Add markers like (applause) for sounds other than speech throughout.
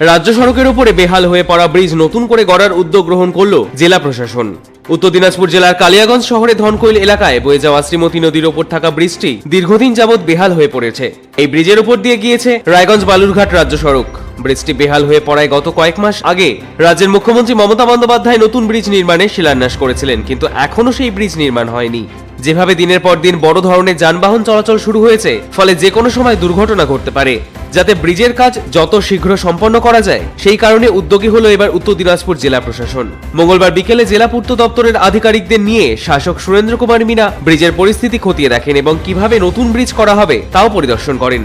রাজ্য সড়কের উপরে বেহাল হয়ে পড়া ব্রিজ নতুন করে গড়ার উদ্যোগ গ্রহণ করল জেলা প্রশাসন। উত্তর দিনাজপুর জেলার কালিয়াগঞ্জ শহরে ধনকৈল এলাকায় বয়ে যাওয়া শ্রীমতী নদীর ওপর থাকা ব্রিজটি দীর্ঘদিন যাবৎ বেহাল হয়ে পড়েছে। এই ব্রিজের উপর দিয়ে গিয়েছে রায়গঞ্জ বালুরঘাট রাজ্য সড়ক। ব্রিজটি বেহাল হয়ে পড়ায় গত কয়েক মাস আগে রাজ্যের মুখ্যমন্ত্রী মমতা বন্দ্যোপাধ্যায় নতুন ব্রিজ নির্মাণের শিলান্যাস করেছিলেন, কিন্তু এখনও সেই ব্রিজ নির্মাণ হয়নি। যেভাবে দিনের পর দিন বড় ধরনের যানবাহন চলাচল শুরু হয়েছে, ফলে যে কোনো সময় দুর্ঘটনা ঘটতে পারে। যাতে ব্রিজের কাজ যত শীঘ্র সম্পন্ন করা যায়, সেই কারণে উদ্যোগী হলো এবার উত্তর দিনাজপুর জেলা প্রশাসন। মঙ্গলবার বিকেলে জেলা পূর্ত দপ্তরের আধিকারিকদের নিয়ে শাসক সুরেন্দ্র কুমার মিনা ব্রিজের পরিস্থিতি খতিয়ে দেখেন এবং কীভাবে নতুন ব্রিজ করা হবে, তাও পরিদর্শন করেন।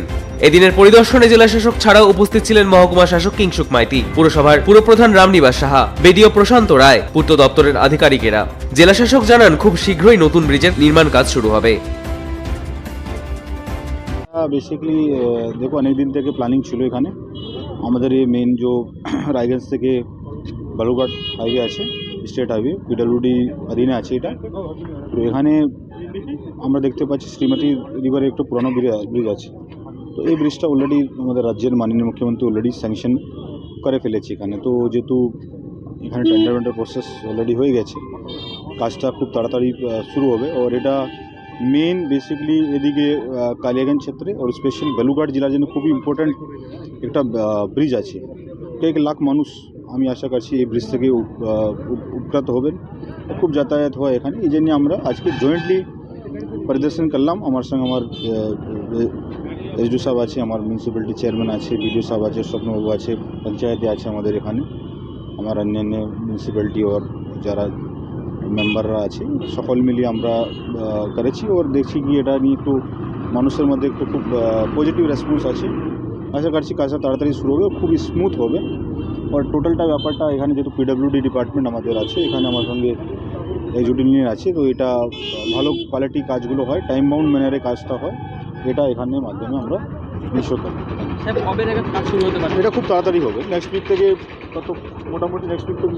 এদিনের পরিদর্শনে জেলা শাসক ছাড়াও উপস্থিত ছিলেন মহকুমা শাসক কিংসুক মাইতি, পুরসভার পুরপ্রধান রামনিবাস সাহা, বিডিও প্রশান্ত রায়, পূর্ত দপ্তরের আধিকারিকেরা। জেলা শাসক জানান, খুব শীঘ্রই নতুন ব্রিজের নির্মাণ কাজ শুরু হবে। বেসিক্যালি দেখো অনেক দিন থেকে প্ল্যানিং ছিল এখানে। আমাদের এই মেন যে (coughs) রায়গঞ্জ থেকে বালুঘাট হাইওয়ে আছে স্টেট হাইওয়ে পিডাব্লিউডি অধীনে আছে এটা। তো এখানে আমরা দেখতে পাচ্ছি, শ্রীমতী রিভারে একটু পুরনো ব্রিজ আছে। তো এই ব্রিজটা অলরেডি আমাদের রাজ্যের মাননীয় মুখ্যমন্ত্রী অলরেডি স্যাংশন করে ফেলেছে এখানে। তো যেহেতু এখানে টেন্ডার টেন্ডার প্রসেস অলরেডি হয়ে গেছে কাজটা খুব তাড়াতাড়ি শুরু হবে। আর এটা মেন বেসিক্যালি এদিকে কালিয়াগঞ্জ ক্ষেত্রে আর স্পেশালি বালুঘাট জেলার জন্য খুবই ইম্পর্ট্যান্ট একটা ব্রিজ আছে। কয়েক লাখ মানুষ আমি আশা করছি এই ব্রিজ থেকে উপ- উপকৃত হবেন। খুব যাতায়াত হয় এখানে। এই জন্য আমরা আজকে জয়েন্টলি পরিদর্শন করলাম। আমার সঙ্গে আমার এসডিও সাহেব আছে, আমার মিউনিসিপ্যালিটি চেয়ারম্যান আছে, বিডিও সাহেব আছে, স্বপ্নবাবু আছে, পঞ্চায়েতে আছে আমাদের এখানে। আমার অন্যান্য মিউনিসিপ্যালিটি ওর যারা মেম্বাররা আছে, সকল মিলিয়ে আমরা করেছি। ওর দেখছি কি এটা নিয়ে একটু মানুষের মধ্যে একটু খুব পজিটিভ রেসপন্স আছে। আশা করছি কাজটা তাড়াতাড়ি শুরু হবে খুব স্মুথ হবে। আর টোটালটা ব্যাপারটা এখানে যেহেতু পিডব্লিউডি ডিপার্টমেন্ট আমাদের আছে, এখানে আমার সঙ্গে এক্সিকিউটিভ আছে, তো এটা ভালো কোয়ালিটি কাজগুলো হয় টাইম বাউন্ড ম্যানারে কাজটা হয়। এটা এখানের মাধ্যমে আমরা নিশ্চয় করি স্যার কবে নাগাদ কাজ শুরু হতে পারে? এটা খুব তাড়াতাড়ি হবে। নেক্সট উইক থেকে কত মোটামুটি নেক্সট উইক থেকে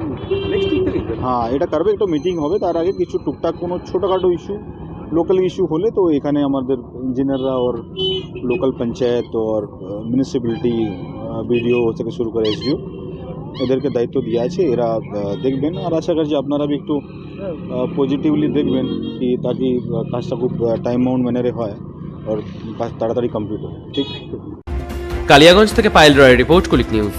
নেক্সট উইক থেকে হ্যাঁ এটা করবে একটা মিটিং হবে। তার আগে কিছু টুকটাক কোনো ছোটোখাটো ইস্যু লোকাল ইস্যু হলে তো এখানে আমাদের ইঞ্জিনিয়াররা ওর লোকাল পঞ্চায়েত ওর মিউনিসিপ্যালিটি বিডিও থেকে শুরু করে এসডিও এদেরকে দায়িত্ব দেওয়া আছে। এরা দেখবেন। আর আশা করছি আপনারা একটু পজিটিভলি দেখবেন কি তাকি কাজটা খুব টাইম বাউন্ড ম্যানারে হয়। তাড়াতাড়ি কমপ্লিট হবে ঠিক কালিয়াগঞ্জ থেকে পায়েল রয়ের রিপোর্ট কুলিক নিউজ।